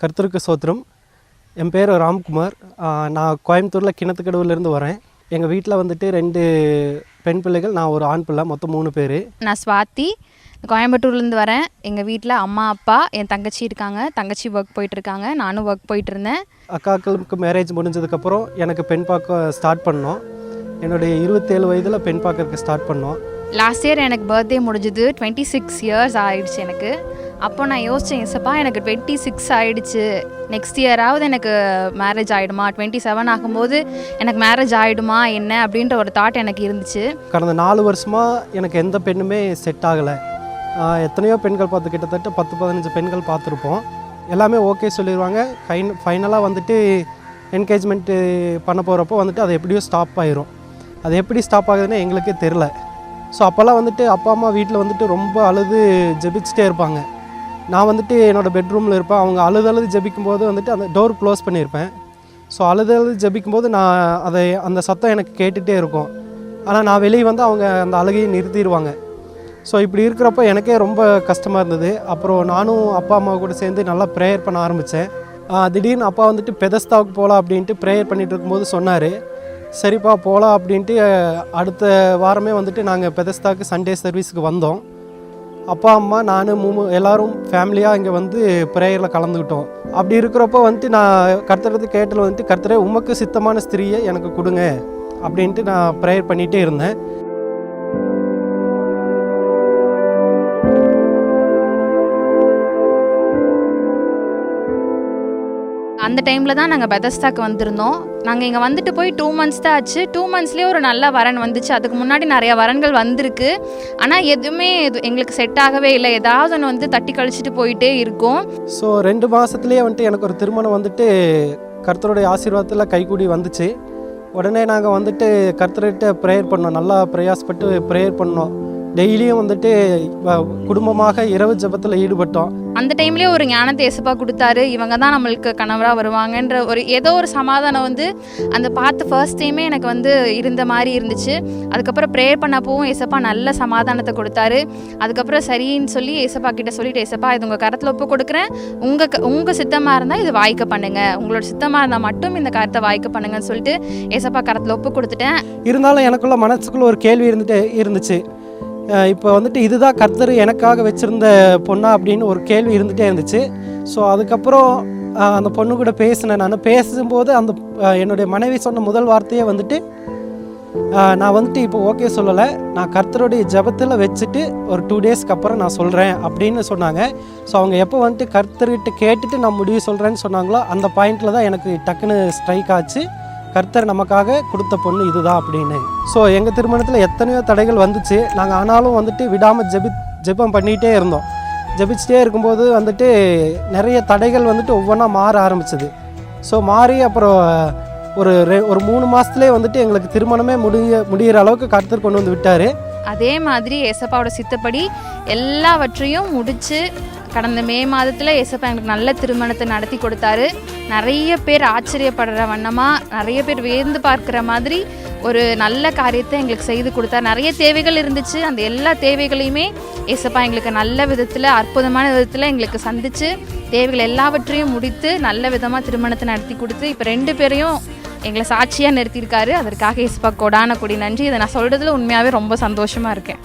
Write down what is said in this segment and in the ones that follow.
கர்த்தருக்கு சோத்திரம். என் பேர் ராம்குமார். நான் கோயம்புத்தூரில் கிணத்துக்கடவுலேருந்து வரேன். எங்கள் வீட்டில் வந்துட்டு ரெண்டு பெண் பிள்ளைகள் நான் ஒரு ஆண் பிள்ளை மொத்தம் மூணு பேர். நான் ஸ்வாதி கோயம்புத்தூர்லேருந்து வரேன். எங்கள் வீட்டில் அம்மா அப்பா என் தங்கச்சி இருக்காங்க. தங்கச்சி ஒர்க் போயிட்டுருக்காங்க நானும் ஒர்க் போயிட்டு இருந்தேன். அக்காக்களுக்கு மேரேஜ் முடிஞ்சதுக்கப்புறம் எனக்கு பெண் பார்க்க ஸ்டார்ட் பண்ணோம். என்னுடைய இருபத்தேழு வயதில் பெண் பார்க்கறதுக்கு ஸ்டார்ட் பண்ணோம். லாஸ்ட் இயர் எனக்கு பர்த்டே முடிஞ்சுது. டுவெண்ட்டி சிக்ஸ் இயர்ஸ் ஆயிடுச்சு எனக்கு. அப்போ நான் யோசித்தேன் எசப்பா எனக்கு டுவெண்ட்டி சிக்ஸ் ஆகிடுச்சு நெக்ஸ்ட் இயராவது எனக்கு மேரேஜ் ஆகிடுமா டுவெண்ட்டி செவன் ஆகும்போது எனக்கு மேரேஜ் ஆகிடுமா என்ன? அப்படின்ற ஒரு தாட் எனக்கு இருந்துச்சு. கடந்த நாலு வருஷமாக எனக்கு எந்த பெண்ணுமே செட் ஆகலை. எத்தனையோ பெண்கள் பார்த்து கிட்டத்தட்ட பத்து பதினஞ்சு பெண்கள் பார்த்துருப்போம். எல்லாமே ஓகே சொல்லிடுவாங்க ஃபைன் ஃபைனலாக வந்துட்டு என்கேஜ்மெண்ட்டு பண்ண போகிறப்போ வந்துட்டு அது எப்படியோ ஸ்டாப் ஆயிரும். அது எப்படி ஸ்டாப் ஆகுதுன்னு எங்களுக்கே தெரில ஸோ அப்போல்லாம் வந்துட்டு அப்பா அம்மா வீட்டில் வந்துட்டு ரொம்ப அழுது ஜெபிச்சுட்டே இருப்பாங்க. நான் வந்துட்டு என்னோடய பெட்ரூமில் இருப்பேன். அவங்க அழுது அழுது ஜபிக்கும் போது வந்துட்டு அந்த டோர் க்ளோஸ் பண்ணியிருப்பேன். ஸோ அழுது அழுது ஜபிக்கும் போது நான் அதை அந்த சத்தம் எனக்கு கேட்டுகிட்டே இருக்கும். ஆனால் நான் வெளியே வந்து அவங்க அந்த அழுகையை நிறுத்திடுவாங்க. ஸோ இப்படி இருக்கிறப்ப எனக்கே ரொம்ப கஷ்டமாக இருந்தது. அப்புறம் நானும் அப்பா அம்மா கூட சேர்ந்து நல்லா ப்ரேயர் பண்ண ஆரம்பித்தேன் திடீர்னு அப்பா வந்துட்டு பெதஸ்தாவுக்கு போகலாம் அப்படின்ட்டு ப்ரேயர் பண்ணிகிட்டு இருக்கும்போது சொன்னார். சரிப்பா போகலாம் அப்படின்ட்டு அடுத்த வாரமே வந்துட்டு நாங்கள் பெதஸ்தாவுக்கு சண்டே சர்வீஸுக்கு வந்தோம். அப்பா அம்மா நான் மூமு எல்லாரும் ஃபேமிலியாக இங்கே வந்து ப்ரேயரில் கலந்துக்கிட்டோம். அப்படி இருக்கிறப்போ வந்துட்டு நான் கர்த்தரது கேட்டில் வந்துட்டு கர்த்தரே உமக்கு சித்தமான ஸ்திரியை எனக்கு கொடுங்க அப்படின்ட்டு நான் ப்ரேயர் பண்ணிகிட்டே இருந்தேன். அந்த டைமில் தான் நாங்கள் பெதஸ்தாக்கு வந்திருந்தோம். நாங்கள் இங்கே வந்துட்டு போய் டூ மந்த்ஸ் தான் ஆச்சு. டூ மந்த்ஸ்லேயே ஒரு நல்ல வரன் வந்துச்சு. அதுக்கு முன்னாடி நிறைய வரன்கள் வந்திருக்கு. ஆனால் எதுவுமே எங்களுக்கு செட் ஆகவே இல்லை. ஏதாவது ஒன்று வந்து தட்டி கழிச்சிட்டு போயிட்டே இருக்கும். ஸோ ரெண்டு மாதத்துலேயே வந்துட்டு எனக்கு ஒரு திருமணம் வந்துட்டு கர்த்தருடைய ஆசீர்வாதத்தில் கைகூடி வந்துச்சு. உடனே நாங்கள் வந்துட்டு கர்த்தர்கிட்ட ப்ரேயர் பண்ணோம். நல்லா பிரயாசப்பட்டு ப்ரேயர் பண்ணோம். டெய்லியும் வந்துட்டு குடும்பமாக இரவு ஜெபத்தில் ஈடுபட்டோம். அந்த டைம்லேயே ஒரு ஞானத்தை எசப்பா கொடுத்தாரு. இவங்க தான் நம்மளுக்கு கணவராக வருவாங்கன்ற ஒரு ஏதோ ஒரு சமாதானம் வந்து அந்த பார்த்து ஃபர்ஸ்ட் டைமே எனக்கு வந்து இருந்த மாதிரி இருந்துச்சு. அதுக்கப்புறம் ப்ரேயர் பண்ணப்போவும் ஏசப்பா நல்ல சமாதானத்தை கொடுத்தாரு. அதுக்கப்புறம் சரின்னு சொல்லி ஏசப்பா கிட்ட சொல்லிட்டு ஏசப்பா இது உங்கள் கரத்தில் ஒப்பு கொடுக்குறேன். உங்கள் உங்கள் சித்தமாக இருந்தால் இது வாய்க்க பண்ணுங்க. உங்களோட சித்தமாக இருந்தால் மட்டும் இந்த கருத்தை வாய்க்க பண்ணுங்கன்னு சொல்லிட்டு ஏசப்பா கரத்தில் ஒப்பு கொடுத்துட்டேன். இருந்தாலும் எனக்குள்ள மனசுக்குள்ள ஒரு கேள்வி இருந்துட்டு இருந்துச்சு. இப்போ வந்துட்டு இதுதான் கர்த்தர் எனக்காக வச்சுருந்த பொண்ணா அப்படின்னு ஒரு கேள்வி இருந்துகிட்டே இருந்துச்சு. ஸோ அதுக்கப்புறம் அந்த பொண்ணு கூட பேசினேன். நான் பேசும்போது அந்த என்னுடைய மனைவி சொன்ன முதல் வார்த்தையே வந்துட்டு நான் வந்துட்டு இப்போ ஓகே சொல்லலை. நான் கர்த்தருடைய ஜெபத்தில் வச்சுட்டு ஒரு டூ டேஸ்க்கு அப்புறம் நான் சொல்கிறேன் அப்படின்னு சொன்னாங்க. ஸோ அவங்க எப்போ வந்துட்டு கர்த்தர்கிட்ட கேட்டுட்டு நான் முடிவு சொல்கிறேன்னு சொன்னாங்களோ அந்த பாயிண்டில் தான் எனக்கு டக்குன்னு ஸ்ட்ரைக் ஆச்சு. கர்த்தர் நமக்காக கொடுத்த பொண்ணு இதுதான் அப்படின்னு. ஸோ எங்கள் திருமணத்தில் எத்தனையோ தடைகள் வந்துச்சு. நாங்கள் ஆனாலும் வந்துட்டு விடாமல் ஜெபி ஜெபம் பண்ணிகிட்டே இருந்தோம். ஜெபிச்சிட்டே இருக்கும்போது வந்துட்டு நிறைய தடைகள் வந்துட்டு ஒவ்வொன்றா மாற ஆரம்பிச்சது. ஸோ மாறி அப்புறம் ஒரு ரெ- ஒரு மூணு மாதத்துலேயே வந்துட்டு எங்களுக்கு திருமணமே முடிய முடிகிற அளவுக்கு கர்த்தர் கொண்டு வந்து விட்டார். அதே மாதிரி ஏசப்பாவோட சித்தப்படி எல்லாவற்றையும் முடித்து கடந்த மே மாதத்தில் ஏசப்பா எங்களுக்கு நல்ல திருமணத்தை நடத்தி கொடுத்தாரு நிறைய பேர் ஆச்சரியப்படுற வண்ணமாக நிறைய பேர் வியந்து பார்க்குற மாதிரி ஒரு நல்ல காரியத்தை எங்களுக்கு செய்து கொடுத்தாரு நிறைய தேவைகள் இருந்துச்சு அந்த எல்லா தேவைகளையுமே ஏசப்பா எங்களுக்கு நல்ல விதத்தில் அற்புதமான விதத்தில் எங்களுக்கு சந்தித்து தேவைகள் எல்லாவற்றையும் முடித்து நல்ல விதமாக திருமணத்தை நடத்தி கொடுத்து இப்போ ரெண்டு பேரையும் எங்களை சாட்சியாக நிறுத்தியிருக்காரு அதற்காக ஏசப்பா கொடான கொடி நன்றி இதை நான் சொல்கிறதுல உண்மையாகவே ரொம்ப சந்தோஷமாக இருக்கேன்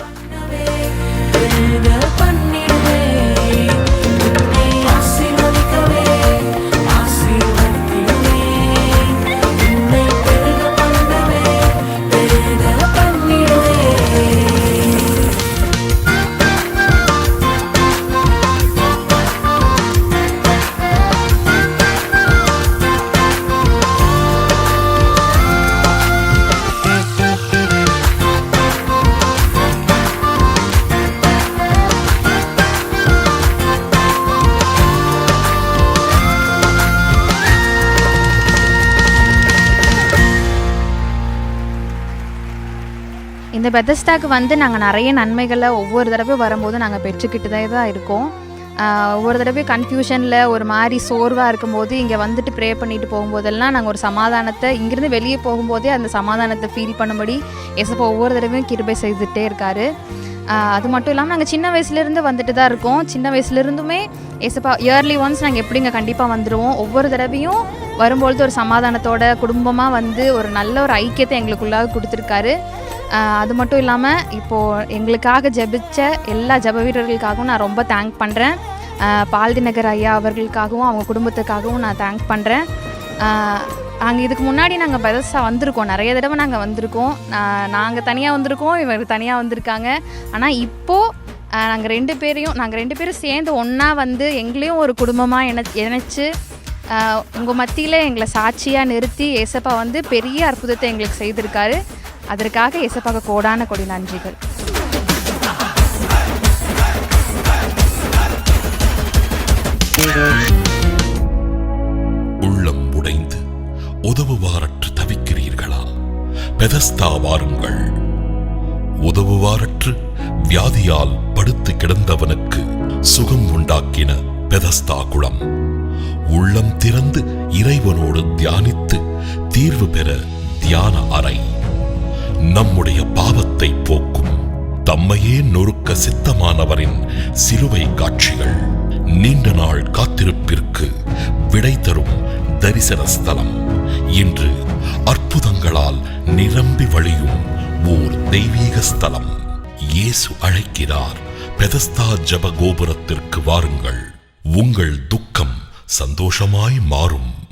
இந்த பெதஸ்டாக்கு வந்து நாங்கள் நிறைய நன்மைகளை ஒவ்வொரு தடவையும் வரும்போது நாங்கள் பெற்றுக்கிட்டதே தான் இருக்கோம். ஒவ்வொரு தடவையும் கன்ஃபியூஷனில் ஒரு மாதிரி சோர்வாக இருக்கும்போது இங்கே வந்துட்டு ப்ரே பண்ணிட்டு போகும்போதெல்லாம் நாங்கள் ஒரு சமாதானத்தை இங்கேருந்து வெளியே போகும்போதே அந்த சமாதானத்தை ஃபீல் பண்ணும்படி எசப்பா ஒவ்வொரு தடவையும் கிருபை செய்துட்டே இருக்காரு. அது மட்டும் இல்லாமல் நாங்கள் சின்ன வயசுலேருந்து வந்துட்டு தான் இருக்கோம். சின்ன வயசுலேருந்துமே எசப்பா இயர்லி ஒன்ஸ் நாங்கள் எப்படிங்க கண்டிப்பாக வந்துடுவோம் ஒவ்வொரு தடவையும் வரும்பொழுது ஒரு சமாதானத்தோட குடும்பமாக வந்து ஒரு நல்ல ஒரு ஐக்கியத்தை எங்களுக்குள்ளாக கொடுத்துருக்காரு. அது மட்டும் இல்லாமல் இப்போது எங்களுக்காக ஜெபிச்ச எல்லா ஜெப வீரர்களுக்காகவும் நான் ரொம்ப தேங்க் பண்ணுறேன் பால்திநகர் ஐயா அவர்களுக்காகவும் அவங்க குடும்பத்துக்காகவும் நான் தேங்க் பண்ணுறேன் நாங்கள் இதுக்கு முன்னாடி நாங்கள் பெருசாக வந்திருக்கோம். நிறைய தடவை நாங்கள் வந்திருக்கோம். நாங்கள் தனியாக வந்திருக்கோம் இவர் தனியாக வந்திருக்காங்க. ஆனால் இப்போது நாங்கள் ரெண்டு பேரையும் நாங்கள் ரெண்டு பேரும் சேர்ந்து ஒன்றா வந்து எங்களையும் ஒரு குடும்பமாக இணை இணைச்சி உங்கள் மத்தியில் எங்களை சாட்சியாக நிறுத்தி ஏசப்பா வந்து பெரிய அற்புதத்தை எங்களுக்கு செய்திருக்காரு. அதற்காக ஏசப்பாவுக்கு கோடான கொடி நன்றிகள். உள்ளம் உடைந்து உதவுவாரற்று தவிக்கிறீர்களா? பெதஸ்தா வாருங்கள். உதவுவாரற்று வியாதியால் படுத்து கிடந்தவனுக்கு சுகம் உண்டாக்கின பெதஸ்தா குளம். உள்ளம் திறந்து இறைவனோடு தியானித்து தீர்வு பெற தியான அறை. நம்முடைய பாவத்தை போக்கும். தம்மையே நொறுக்க சித்தமானவரின் சிலுவை காட்சிகள். நீண்ட நாள் காத்திருப்பிற்கு விடை தரும் தரிசன ஸ்தலம். இன்று அற்புதங்களால் நிரம்பி வழியும் ஓர் தெய்வீக ஸ்தலம். இயேசு அழைக்கிறார் பெதஸ்தா ஜப கோபுரத்திற்கு வாருங்கள். உங்கள் துக்கம் சந்தோஷமாய் மாறும்.